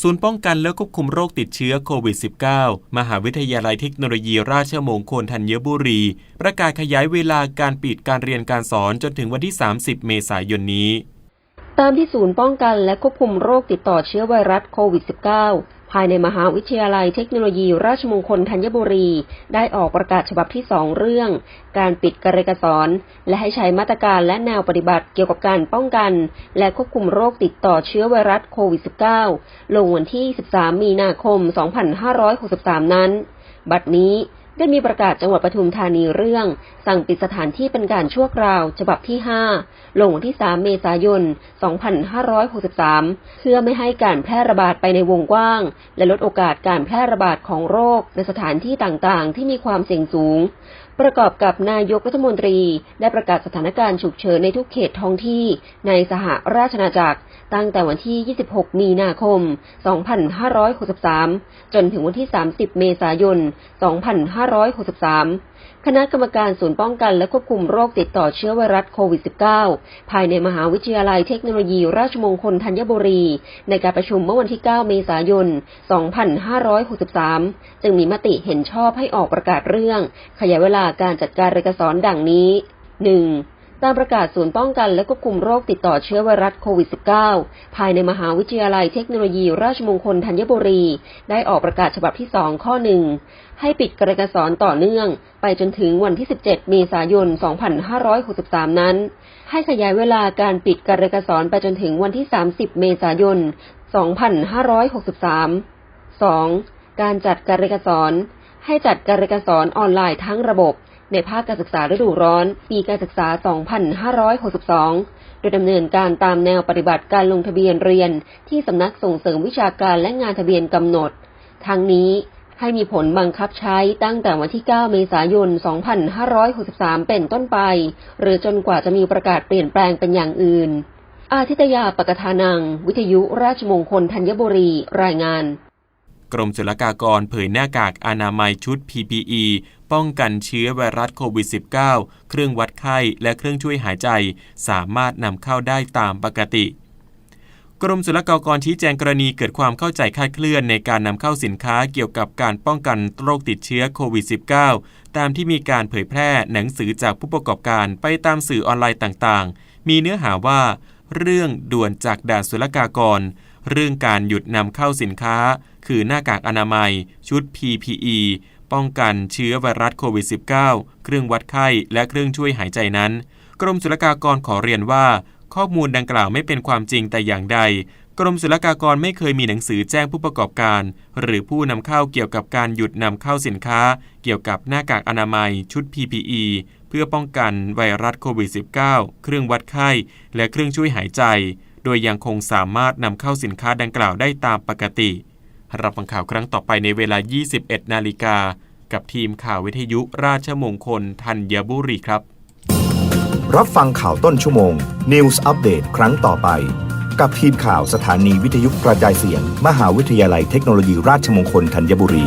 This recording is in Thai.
ศูนย์ป้องกันและควบคุมโรคติดเชื้อโควิด -19 มหาวิทยาลัยเทคโนโลยีราชมงคลธัญบุรี ประกาศขยายเวลาการปิดการเรียนการสอนจนถึงวันที่ 30 เมษายนนี้ ตามที่ศูนย์ป้องกันและควบคุมโรคติดต่อเชื้อไวรัสโควิด -19 ภายในมหาวิทยาลัยเทคโนโลยีราชมงคลธัญบุรี ได้ออกประกาศฉบับที่สองเรื่อง การปิดการเรียนการสอน และให้ใช้มาตรการและแนวปฏิบัติเกี่ยวกับการป้องกัน และควบคุมโรคติดต่อเชื้อไวรัสโควิด -19 ลงวันที่ 13 มีนาคม 2563 นั้น บัดนี้ ได้มีประกาศจังหวัดปทุมธานีเรื่อง สั่งปิดสถานที่เป็นการชั่วคราว ฉบับที่ 5 ลงวันที่ 3 เมษายน 2563 เพื่อไม่ให้การแพร่ระบาดไปในวงกว้าง และลดโอกาสการแพร่ระบาดของโรคในสถานที่ต่างๆ ที่มีความเสี่ยงสูงประกอบกับนายกรัฐมนตรี ได้ประกาศสถานการณ์ฉุกเฉินในทุกเขตท้องที่ในสหราชอาณาจักร ตั้งแต่วันที่ 26 มีนาคม 2563 จนถึงวันที่ 30 เมษายน 2563 คณะกรรมการศูนย์ป้องกันและควบคุมโรคติดต่อเชื้อไวรัสโควิด -19 ภายในมหาวิทยาลัยเทคโนโลยีราชมงคลธัญบุรี ในการประชุมเมื่อวันที่ 9 เมษายน 2563 จึงมีมติเห็นชอบให้ออกประกาศเรื่อง ขยายเวลาการจัดการเรียนการสอนดังนี้ 1. ตามประกาศศูนย์ป้องกันและควบคุมโรคติดต่อเชื้อไวรัสโควิด -19 ภายในมหาวิทยาลัยเทคโนโลยีราชมงคลธัญบุรี ได้ออกประกาศฉบับที่ 2 ข้อ 1 ให้ปิดการเรียนการสอนต่อเนื่อง ไปจนถึงวันที่ 17 เมษายน 2563 นั้น ให้ขยายเวลาการปิดการเรียนการสอนไปจนถึงวันที่ 30 เมษายน 2563 2. การจัดการเรียนการสอน ให้จัดการเรียนการสอนออนไลน์ทั้งระบบ ในภาคการศึกษาฤดูร้อน ปีการศึกษา 2562 โดยดำเนินการตามแนวปฏิบัติการลงทะเบียนเรียนที่สำนักส่งเสริมวิชาการและงานทะเบียนกำหนด ทั้งนี้ให้มีผลบังคับใช้ตั้งแต่วันที่ 9 เมษายน 2563 เป็นต้นไป หรือจนกว่าจะมีประกาศเปลี่ยนแปลงเป็นอย่างอื่น อาทิตยาปกทานัง วิทยุราชมงคลธัญบุรี รายงาน กรมศุลกากรเผยหน้ากากอนามัยชุด PPE ป้องกันเชื้อไวรัสโควิด -19 เครื่องวัดไข้และเครื่องช่วยหายใจ สามารถนำเข้าได้ตามปกติ กรมศุลกากรชี้แจงกรณีเกิดความเข้าใจคลาดเคลื่อนในการนำเข้าสินค้าเกี่ยวกับการป้องกันโรคติดเชื้อโควิด -19 ตามที่มีการเผยแพร่หนังสือจากผู้ประกอบการไปตามสื่อออนไลน์ต่างๆ มีเนื้อหาว่า เรื่องด่วนจากด่านศุลกากร เรื่องการหยุดนำเข้าสินค้า คือหน้ากากอนามัย ชุด PPE ป้องกันเชื้อไวรัสโควิด -19 เครื่องวัดไข้และเครื่องช่วยหายใจนั้น กรมศุลกากรขอเรียนว่า ข้อมูลดังกล่าวไม่เป็นความจริงแต่อย่างใด กรมศุลกากรไม่เคยมีหนังสือแจ้งผู้ประกอบการ หรือผู้นำเข้าเกี่ยวกับการหยุดนำเข้าสินค้า เกี่ยวกับหน้ากากอนามัย ชุด PPE เพื่อป้องกันไวรัสโควิด -19 เครื่องวัดไข้และเครื่องช่วยหายใจ โดยยังคงสามารถนำเข้าสินค้าดังกล่าวได้ตามปกติ รับฟังข่าวครั้งต่อไปในเวลา 21 นาฬิกา กับทีมข่าววิทยุราชมงคลธัญบุรีครับ รับฟังข่าวต้นชั่วโมง News Update ครั้งต่อไป กับทีมข่าวสถานีวิทยุกระจายเสียง มหาวิทยาลัยเทคโนโลยีราชมงคลธัญบุรี